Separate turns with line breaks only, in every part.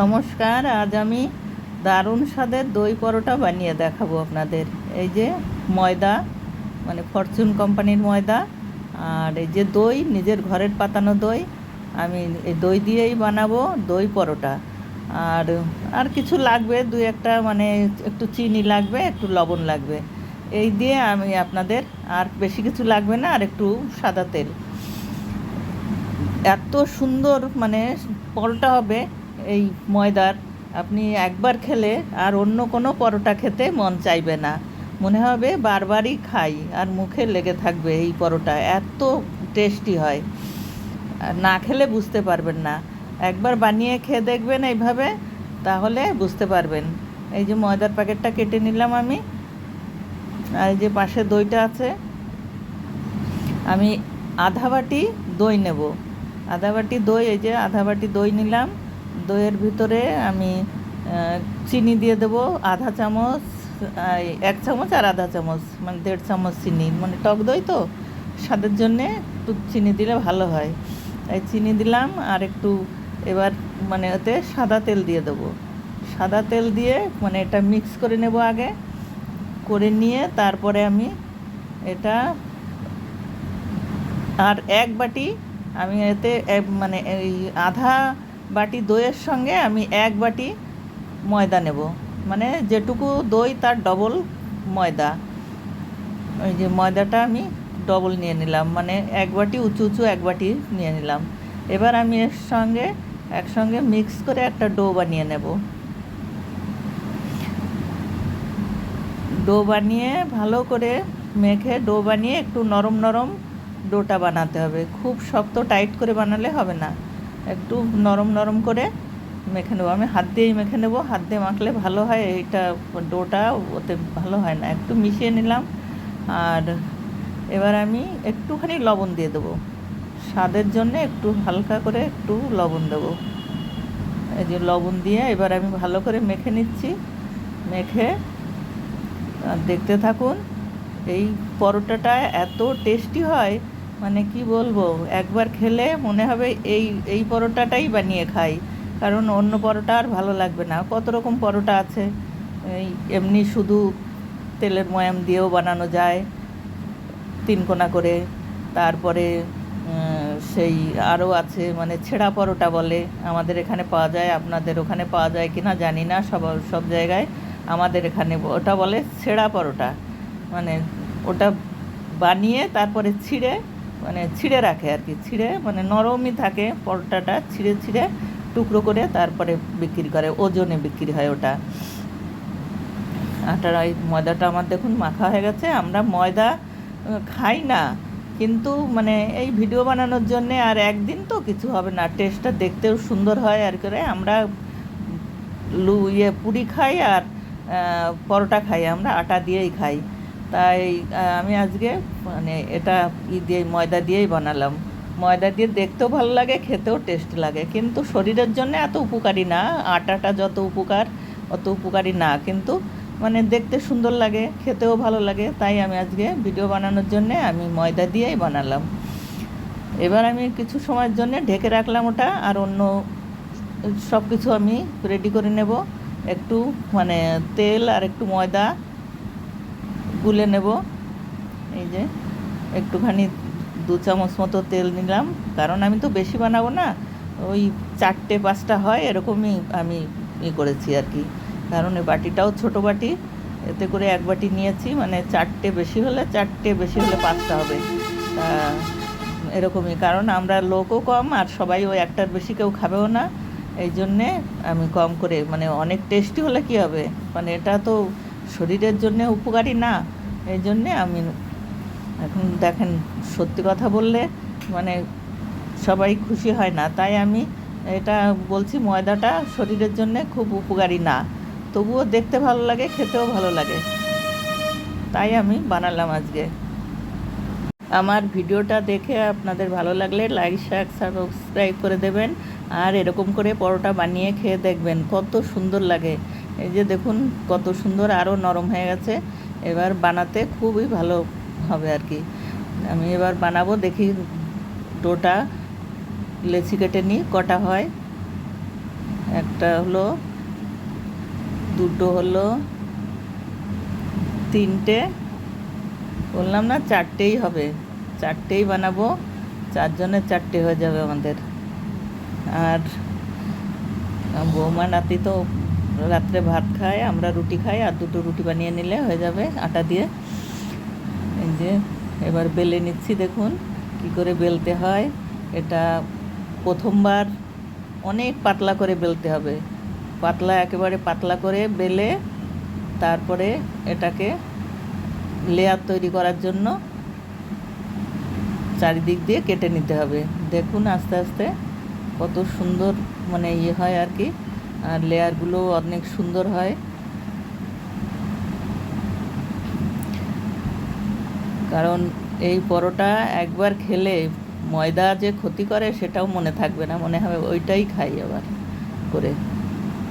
নমস্কার আজ আমি দারুণ স্বাদের দই পরোটা বানিয়ে দেখাবো আপনাদের এই যে ময়দা মানে ফরচুন কোম্পানির ময়দা আর এই যে দই নিজের ঘরের পাতানো দই আমি এই দই দিয়েই বানাবো দই পরোটা আর আর কিছু লাগবে দু একটা মানে একটু চিনি লাগবে একটু লবণ লাগবে এই দিয়ে আমি আপনাদের আর বেশি কিছু লাগবে না আর একটু সাদা তেল এত সুন্দর মানে পরোটা হবে এই ময়দার আপনি একবার খেলে আর অন্য কোনো পরোটা খেতে মন চাইবে না মনে হবে বারবারই খাই আর মুখে লেগে থাকবে এই পরোটা এত টেস্টি হয় না খেলে বুঝতে পারবেন না একবার বানিয়ে খেয়ে দেখবেন এইভাবে তাহলে বুঝতে পারবেন এই যে ময়দার প্যাকেটটা কেটে নিলাম আমি আর এই যে পাশে দইটা আছে আমি আধা বাটি দই নেব আধা বাটি দই এই যে আধা বাটি দই নিলাম দইয়ের ভিতরে আমি চিনি দিয়ে দেবো আধা চামচ এক চামচ আর আধা চামচ মানে দেড় চামচ চিনি মানে টক দই তো স্বাদের জন্যে একটু চিনি দিলে ভালো হয় তাই চিনি দিলাম আর একটু এবার মানে ওতে সাদা তেল দিয়ে দেবো সাদা তেল দিয়ে মানে এটা মিক্স করে নেব আগে করে নিয়ে তারপরে আমি এটা আর এক বাটি আমি এতে মানে এই আধা বাটি দইয়ের সঙ্গে আমি এক বাটি ময়দা নেব মানে যেটুকু দই তার ডবল ময়দা ওই যে ময়দাটা আমি ডবল নিয়ে নিলাম মানে এক বাটি উঁচু উঁচু এক বাটি নিয়ে নিলাম এবার আমি এর সঙ্গে একসঙ্গে মিক্স করে একটা ডো বানিয়ে নেব ডো বানিয়ে ভালো করে মেখে ডো বানিয়ে একটু নরম নরম ডোটা বানাতে হবে খুব শক্ত টাইট করে বানালে হবে না একটু নরম নরম করে মেখে নেবো আমি হাত দিয়েই মেখে নেবো হাত দিয়ে মাখলে ভালো হয় এইটা ডোটা ওতে ভালো হয় না একটু মিশিয়ে নিলাম আর এবার আমি একটুখানি লবণ দিয়ে দেবো স্বাদের জন্য একটু হালকা করে একটু লবণ দেবো এই যে লবণ দিয়ে এবার আমি ভালো করে মেখে নিচ্ছি মেখে দেখতে থাকুন এই পরোটাটা এত টেস্টি হয় মানে কি বলবো একবার খেলে মনে হবে এই এই পরোটাটাই বানিয়ে খাই কারণ অন্য পরোটা আর ভালো লাগবে না কত রকম পরোটা আছে এই এমনি শুধু তেলের ময়াম দিয়েও বানানো যায় তিনকোনা করে তারপরে সেই আরও আছে মানে ছেঁড়া পরোটা বলে আমাদের এখানে পাওয়া যায় আপনাদের ওখানে পাওয়া যায় কি না জানি না সব সব জায়গায় আমাদের এখানে ওটা বলে ছেঁড়া পরোটা মানে ওটা বানিয়ে তারপরে ছিঁড়ে মানে ছিঁড়ে রাখে আর কি ছিঁড়ে মানে নরমই থাকে পরোটাটা ছিঁড়ে ছিঁড়ে টুকরো করে তারপরে বিক্রি করে ওজনে বিক্রি হয় ওটা আটার ওই ময়দাটা আমার দেখুন মাখা হয়ে গেছে আমরা ময়দা খাই না কিন্তু মানে এই ভিডিও বানানোর জন্যে আর একদিন তো কিছু হবে না টেস্টটা দেখতেও সুন্দর হয় আর করে আমরা লু ইয়ে পুরি খাই আর পরোটা খাই আমরা আটা দিয়েই খাই তাই আমি আজকে মানে এটা ই দিয়ে ময়দা দিয়েই বানালাম ময়দা দিয়ে দেখতেও ভালো লাগে খেতেও টেস্ট লাগে কিন্তু শরীরের জন্য এত উপকারী না আটাটা যত উপকার অত উপকারী না কিন্তু মানে দেখতে সুন্দর লাগে খেতেও ভালো লাগে তাই আমি আজকে ভিডিও বানানোর জন্যে আমি ময়দা দিয়েই বানালাম এবার আমি কিছু সময়ের জন্য ঢেকে রাখলাম ওটা আর অন্য সব কিছু আমি রেডি করে নেব একটু মানে তেল আর একটু ময়দা গুলে নেব এই যে একটুখানি দু চামচ মতো তেল নিলাম কারণ আমি তো বেশি বানাবো না ওই চারটে পাঁচটা হয় এরকমই আমি ই করেছি আর কি কারণ এই বাটিটাও ছোট বাটি এতে করে এক বাটি নিয়েছি মানে চারটে বেশি হলে চারটে বেশি হলে পাঁচটা হবে তা এরকমই কারণ আমরা লোকও কম আর সবাই ওই একটার বেশি কেউ খাবেও না এই জন্যে আমি কম করে মানে অনেক টেস্টি হলে কী হবে মানে এটা তো শরীরের জন্য উপকারী না এই জন্যে আমি এখন দেখেন সত্যি কথা বললে মানে সবাই খুশি হয় না তাই আমি এটা বলছি ময়দাটা শরীরের জন্য খুব উপকারী না তবুও দেখতে ভালো লাগে খেতেও ভালো লাগে তাই আমি বানালাম আজকে আমার ভিডিওটা দেখে আপনাদের ভালো লাগলে লাইক শেয়ার সাবস্ক্রাইব করে দেবেন আর এরকম করে পরোটা বানিয়ে খেয়ে দেখবেন কত সুন্দর লাগে এই যে দেখুন কত সুন্দর আরও নরম হয়ে গেছে এবার বানাতে খুবই ভালো হবে আর কি আমি এবার বানাবো দেখি ডোটা লেচি কেটে নিই কটা হয় একটা হলো দুটো হলো তিনটে বললাম না চারটেই হবে চারটেই বানাবো চারজনের চারটে হয়ে যাবে আমাদের আর বৌমা নাতি তো রাত্রে ভাত খাই আমরা রুটি খাই আর দুটো রুটি বানিয়ে নিলে হয়ে যাবে আটা দিয়ে এই যে এবার বেলে নিচ্ছি দেখুন কি করে বেলতে হয় এটা প্রথমবার অনেক পাতলা করে বেলতে হবে পাতলা একেবারে পাতলা করে বেলে তারপরে এটাকে লেয়ার তৈরি করার জন্য চারিদিক দিয়ে কেটে নিতে হবে দেখুন আস্তে আস্তে কত সুন্দর মানে ইয়ে হয় আর কি আর লেয়ারগুলো অনেক সুন্দর হয় কারণ এই পরোটা একবার খেলে ময়দা যে ক্ষতি করে সেটাও মনে থাকবে না মনে হবে ওইটাই খাই আবার করে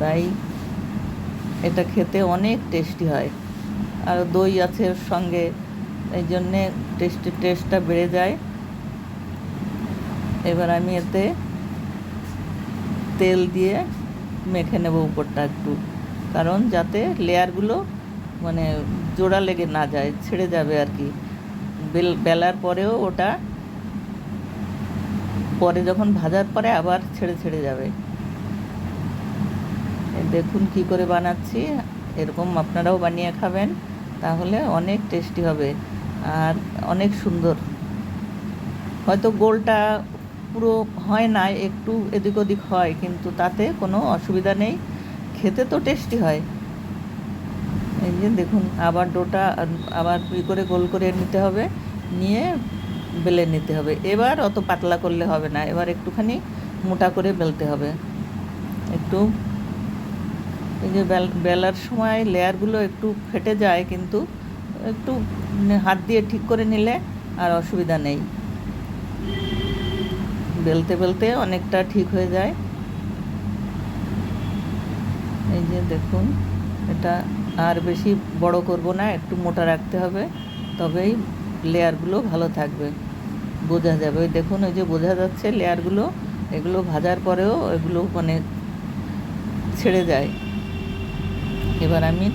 তাই এটা খেতে অনেক টেস্টি হয় আর দই আছে সঙ্গে এই জন্যে টেস্টি টেস্টটা বেড়ে যায় এবার আমি এতে তেল দিয়ে মেখে নেব উপরটা একটু কারণ যাতে লেয়ারগুলো মানে জোড়া লেগে না যায় ছেড়ে যাবে আর কি বেলার পরেও ওটা পরে যখন ভাজার পরে আবার ছেড়ে ছেড়ে যাবে দেখুন কি করে বানাচ্ছি এরকম আপনারাও বানিয়ে খাবেন তাহলে অনেক টেস্টি হবে আর অনেক সুন্দর হয়তো গোলটা পুরো হয় না একটু এদিক ওদিক হয় কিন্তু তাতে কোনো অসুবিধা নেই খেতে তো টেস্টি হয় এই যে দেখুন আবার ডোটা আবার ই করে গোল করে নিতে হবে নিয়ে বেলে নিতে হবে এবার অত পাতলা করলে হবে না এবার একটুখানি মোটা করে বেলতে হবে একটু এই যে বেলার সময় লেয়ারগুলো একটু ফেটে যায় কিন্তু একটু হাত দিয়ে ঠিক করে নিলে আর অসুবিধা নেই বেলতে বেলতে অনেকটা ঠিক হয়ে যায় এই যে দেখুন এটা আর বেশি বড় করব না একটু মোটা রাখতে হবে তবেই লেয়ারগুলো ভালো থাকবে বোঝা যাবে ওই দেখুন ওই যে বোঝা যাচ্ছে লেয়ারগুলো এগুলো ভাজার পরেও এগুলো মানে ছেড়ে যায় এবার আমি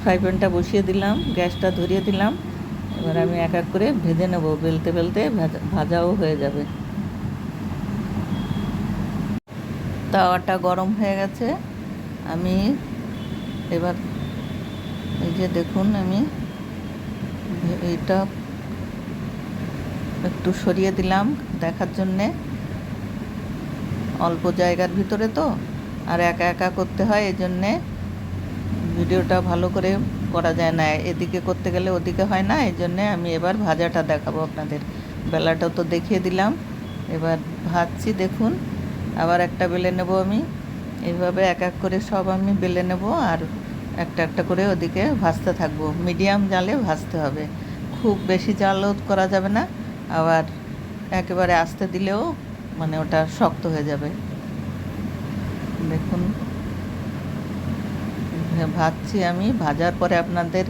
ফ্রাই প্যানটা বসিয়ে দিলাম গ্যাসটা ধরিয়ে দিলাম এবার আমি এক এক করে ভেজে নেব বেলতে বেলতে ভাজাও হয়ে যাবে তাওয়াটা গরম হয়ে গেছে আমি এবার এই যে দেখুন আমি এটা একটু সরিয়ে দিলাম দেখার জন্যে অল্প জায়গার ভিতরে তো আর একা একা করতে হয় এই জন্যে ভিডিওটা ভালো করে করা যায় না এদিকে করতে গেলে ওদিকে হয় না এই জন্যে আমি এবার ভাজাটা দেখাবো আপনাদের বেলাটা তো দেখিয়ে দিলাম এবার ভাজছি দেখুন আবার একটা বেলে নেব আমি এইভাবে এক এক করে সব আমি বেলে নেব আর একটা একটা করে ওদিকে ভাজতে থাকবো মিডিয়াম জালে ভাজতে হবে খুব বেশি জাল করা যাবে না আবার একেবারে আস্তে দিলেও মানে ওটা শক্ত হয়ে যাবে দেখুন ভাজছি আমি ভাজার পরে আপনাদের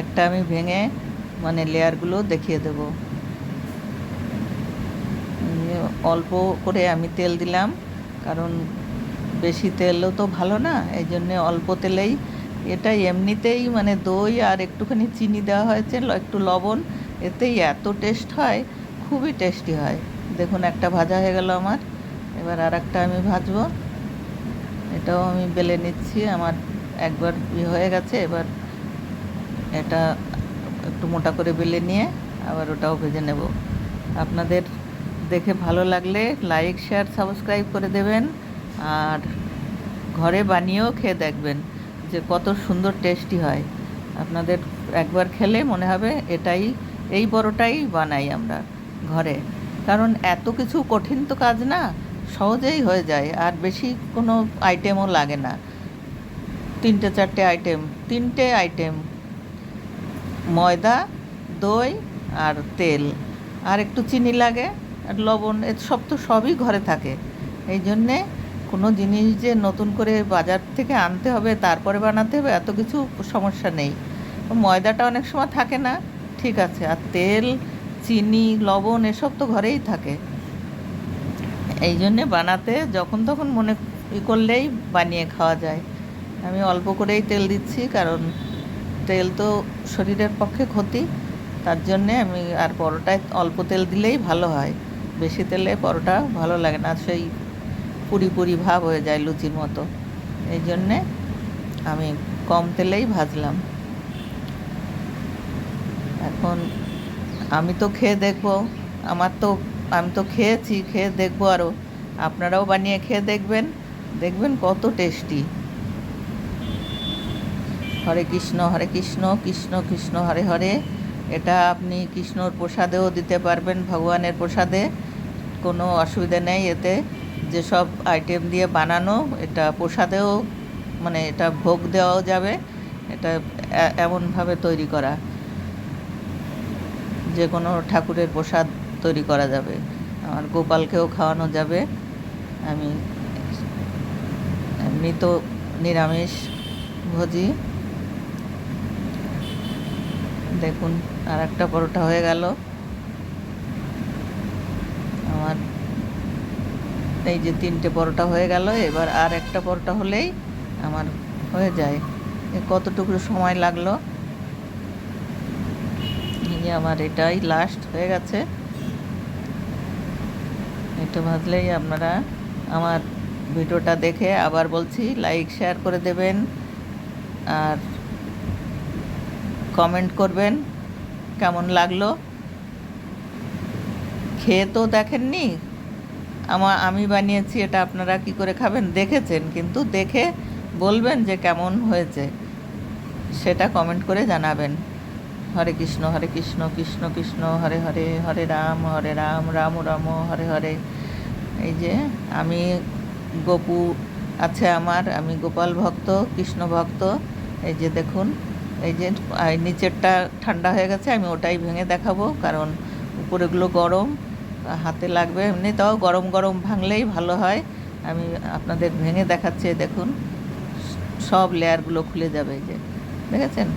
একটা আমি ভেঙে মানে লেয়ারগুলো দেখিয়ে দেবো অল্প করে আমি তেল দিলাম কারণ বেশি তেলও তো ভালো না এই জন্যে অল্প তেলেই এটা এমনিতেই মানে দই আর একটুখানি চিনি দেওয়া হয়েছে একটু লবণ এতেই এত টেস্ট হয় খুবই টেস্টি হয় দেখুন একটা ভাজা হয়ে গেল আমার এবার আর একটা আমি ভাজব এটাও আমি বেলে নিচ্ছি আমার একবার ইয়ে হয়ে গেছে এবার এটা একটু মোটা করে বেলে নিয়ে আবার ওটাও ভেজে নেব আপনাদের দেখে ভালো লাগলে লাইক শেয়ার সাবস্ক্রাইব করে দেবেন আর ঘরে বানিয়েও খেয়ে দেখবেন যে কত সুন্দর টেস্টি হয় আপনাদের একবার খেলে মনে হবে এটাই এই বড়টাই বানাই আমরা ঘরে কারণ এত কিছু কঠিন তো কাজ না সহজেই হয়ে যায় আর বেশি কোনো আইটেমও লাগে না তিনটে চারটে আইটেম তিনটে আইটেম ময়দা দই আর তেল আর একটু চিনি লাগে লবণ এ সব তো সবই ঘরে থাকে এই জন্যে কোনো জিনিস যে নতুন করে বাজার থেকে আনতে হবে তারপরে বানাতে হবে এত কিছু সমস্যা নেই ময়দাটা অনেক সময় থাকে না ঠিক আছে আর তেল চিনি লবণ এসব তো ঘরেই থাকে এই জন্যে বানাতে যখন তখন মনে ই করলেই বানিয়ে খাওয়া যায় আমি অল্প করেই তেল দিচ্ছি কারণ তেল তো শরীরের পক্ষে ক্ষতি তার জন্যে আমি আর পরোটায় অল্প তেল দিলেই ভালো হয় বেশি তেলে পরোটা ভালো লাগে না সেই পুরি পুরি ভাব হয়ে যায় লুচির মতো এই জন্যে আমি কম তেলেই ভাজলাম এখন আমি তো খেয়ে দেখব আমার তো আমি তো খেয়েছি খেয়ে দেখবো আরও আপনারাও বানিয়ে খেয়ে দেখবেন দেখবেন কত টেস্টি হরে কৃষ্ণ হরে কৃষ্ণ কৃষ্ণ কৃষ্ণ হরে হরে এটা আপনি কৃষ্ণর প্রসাদেও দিতে পারবেন ভগবানের প্রসাদে কোনো অসুবিধা নেই এতে যেসব আইটেম দিয়ে বানানো এটা প্রসাদেও মানে এটা ভোগ দেওয়াও যাবে এটা এমনভাবে তৈরি করা যে কোনো ঠাকুরের প্রসাদ তৈরি করা যাবে আমার গোপালকেও খাওয়ানো যাবে আমি এমনি তো নিরামিষ ভোজি দেখুন আর একটা পরোটা হয়ে গেল আমার এই যে তিনটে পরোটা হয়ে গেল এবার আর একটা পরোটা হলেই আমার হয়ে যায় এ কতটুকু সময় লাগলো এই আমার এটাই লাস্ট হয়ে গেছে এটা ভাবলেই আপনারা আমার ভিডিওটা দেখে আবার বলছি লাইক শেয়ার করে দেবেন আর কমেন্ট করবেন কেমন লাগলো খেয়ে তো দেখেননি আমার আমি বানিয়েছি এটা আপনারা কি করে খাবেন দেখেছেন কিন্তু দেখে বলবেন যে কেমন হয়েছে সেটা কমেন্ট করে জানাবেন হরে কৃষ্ণ হরে কৃষ্ণ কৃষ্ণ কৃষ্ণ হরে হরে হরে রাম হরে রাম রাম রাম হরে হরে এই যে আমি গোপু আছে আমার আমি গোপাল ভক্ত কৃষ্ণ ভক্ত এই যে দেখুন এই যে নিচেরটা ঠান্ডা হয়ে গেছে আমি ওটাই ভেঙে দেখাবো কারণ উপরেগুলো গরম হাতে লাগবে এমনি তাও গরম গরম ভাঙলেই ভালো হয় আমি আপনাদের ভেঙে দেখাচ্ছি দেখুন সব লেয়ারগুলো খুলে যাবে এই যে দেখেছেন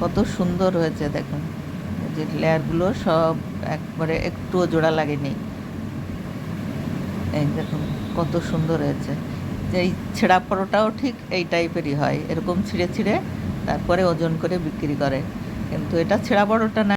কত সুন্দর হয়েছে দেখুন যে লেয়ারগুলো সব একবারে একটুও জোড়া লাগেনি এই দেখুন কত সুন্দর হয়েছে যে এই ছেঁড়া পরোটাও ঠিক এই টাইপেরই হয় এরকম ছিঁড়ে ছিঁড়ে তারপরে ওজন করে বিক্রি করে কিন্তু এটা ছেঁড়া বড়টা না